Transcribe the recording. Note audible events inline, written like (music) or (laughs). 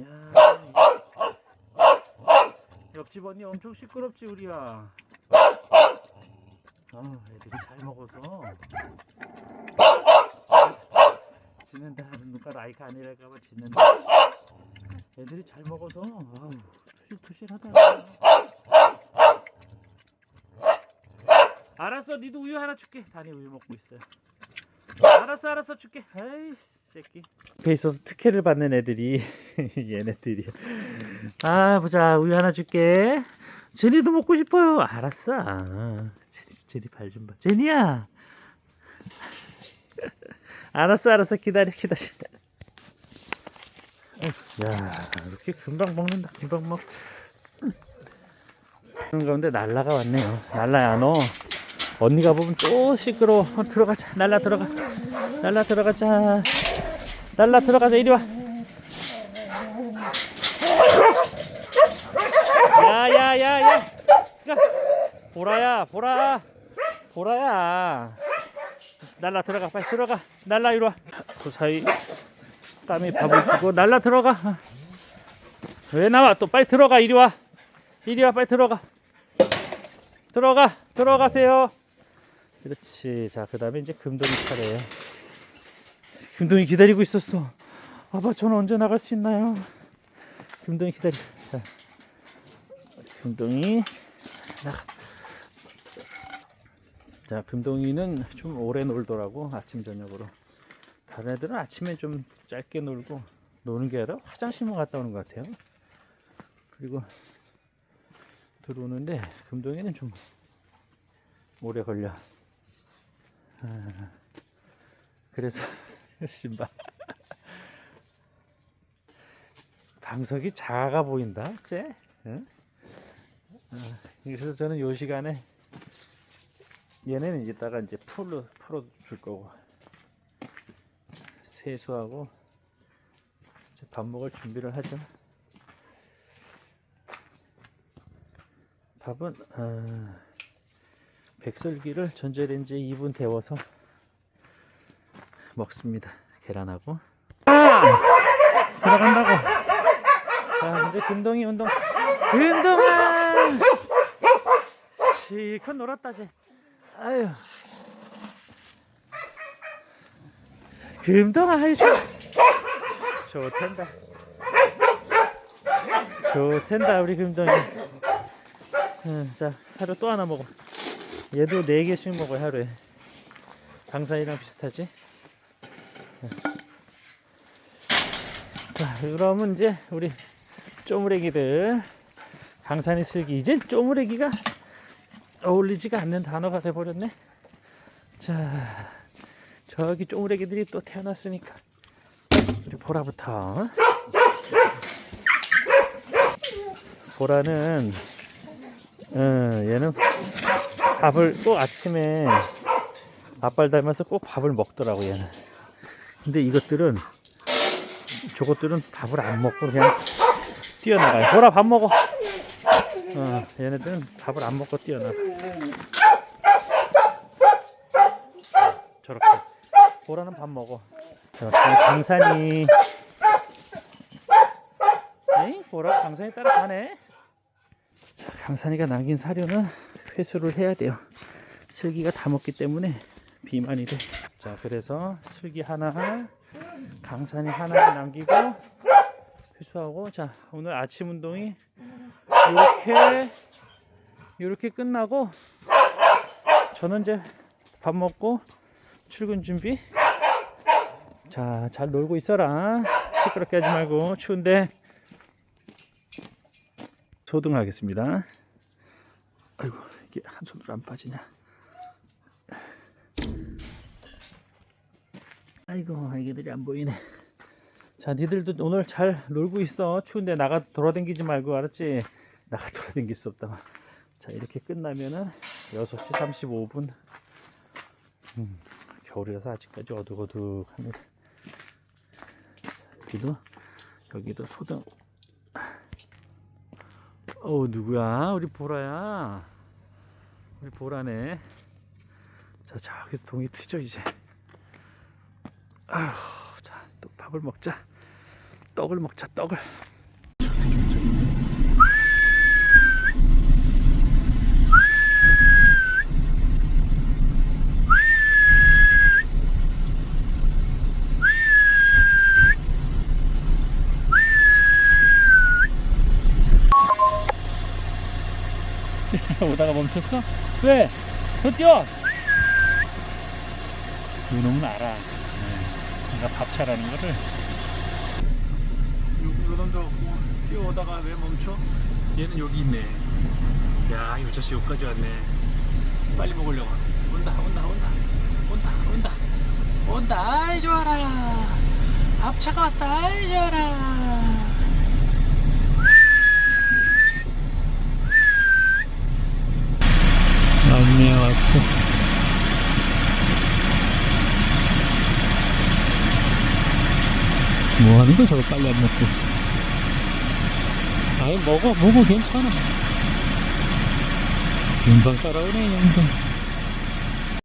야, 이- 옆집 언니 엄청 시끄럽지 우리야. 아, 애들이 잘 먹어서. 짖는다 누가 라이카 아니랄까봐 짖는다. 애들이 잘 먹어서 투실투실하다. 알았어, 니도 우유 하나 줄게. 다니 우유 먹고 있어요. 알았어, 알았어, 줄게. 아이, 새끼. 옆에 있어서 특혜를 받는 애들이 (laughs) 얘네들이. 아, 보자. 우유 하나 줄게. 제니도 먹고 싶어요. 알았어. 제니, 제니 발 좀 봐. 제니야. (laughs) 알았어, 알았어. 기다려, 기다려. 야, 이렇게 금방 먹는다. 금방 먹. 그런 가운데 날라가 왔네요. 날라야 너. 언니가 보면 또 시끄러워. 어, 들어가자. 날라 들어가. 날라 들어가자. 날라 들어가자. 이리 와. 야야야야. 야. 보라야, 보라. 보라야. 날라 들어가. 빨리 들어가. 날라 이리 와. 그 사이 땀이 밥을 주고 날라 들어가. 왜 나와? 또 빨리 들어가. 이리 와. 이리 와. 빨리 들어가. 들어가. 들어가세요. 그렇지. 자, 그 다음에 이제 금동이 차례예요. 금동이 기다리고 있었어. 아빠, 저는 언제 나갈 수 있나요? 금동이 기다려. 자, 금동이 나가. 자, 금동이는 좀 오래 놀더라고. 아침 저녁으로. 다른 애들은 아침에 좀 짧게 놀고 노는 게 아니라 화장실만 갔다 오는 것 같아요. 그리고 들어오는데 금동이는 좀 오래 걸려. 아, 그래서 신발 (laughs) 방석이 작아 보인다, 쟤. 응? 아, 그래서 저는 요 시간에 얘네는 이따가 이제 풀로 풀어 줄 거고 세수하고 이제 밥 먹을 준비를 하죠. 밥은 아, 백설기를 전자레인지에 2분 데워서 먹습니다. 계란하고. 아! 들어간다고. 자, 이제 금동이 운동. 금동아! 실컷 놀았다, 쟤. 아유. 금동아, 좋 좋텐다. 좋텐다, 우리 금동이. 응, 자, 사료 또 하나 먹어. 얘도 4개씩 먹어요, 하루에. 강산이랑 비슷하지? 응. 자, 그러면 이제 우리 쪼무레기들 강산이 슬기 이젠 쪼무레기가 어울리지가 않는 단어가 돼버렸네. 자, 저기 쪼무레기들이 또 태어났으니까 우리 보라부터. 보라는 어, 얘는 밥을 꼭 아침에 아빠를 닮아서 꼭 밥을 먹더라고 얘는. 근데 이것들은 저것들은 밥을 안 먹고 그냥 뛰어나가요. 보라 밥 먹어. 어, 얘네들은 밥을 안 먹고 뛰어나가. 저렇게. 보라는 밥 먹어. 저렇게 강산이. 에이, 보라 강산이 따라가네. 자, 강산이가 남긴 사료는 회수를 해야 돼요. 슬기가 다 먹기 때문에 비만이 돼. 자, 그래서 슬기 하나, 강산이 하나 남기고 회수하고 자, 오늘 아침 운동이 이렇게 이렇게 끝나고 저는 이제 밥 먹고 출근 준비. 자, 잘 놀고 있어라. 시끄럽게 하지 말고 추운데 소등하겠습니다. 아이고 이게 한 손으로 안 빠지냐? 아이고 애기들이 안 보이네. 자, 니들도 오늘 잘 놀고 있어. 추운데 나가 돌아다니지 말고 알았지? 나가 돌아다닐 수 없다. 자, 이렇게 끝나면은 6시 35분. 음, 겨울이라서 아직까지 어둑어둑합니다. 여기도 여기도 소등. 어 누구야? 우리 보라야. 우리 보라네. 자, 저기서 동이 트죠 이제. 아휴, 자, 또 밥을 먹자. 떡을 먹자 떡을 (laughs) 오다가 멈췄어? 왜? 더 뛰어! 요놈은 알아 네. 내가 밥 차라는 거를. 요놈도 뛰어오다가 왜 멈춰? 얘는 여기 있네. 야, 이 자식 여기까지 왔네. 빨리 먹으려고. 온다 온다 온다. 온다 온다. 온다 아이 좋아라. 밥차가 왔다 아이 좋아라 왔네 왔어 뭐 하는 거야 저거 빨리 안 먹고. 아이 먹어 먹어 괜찮아. 금방 따라오네 영동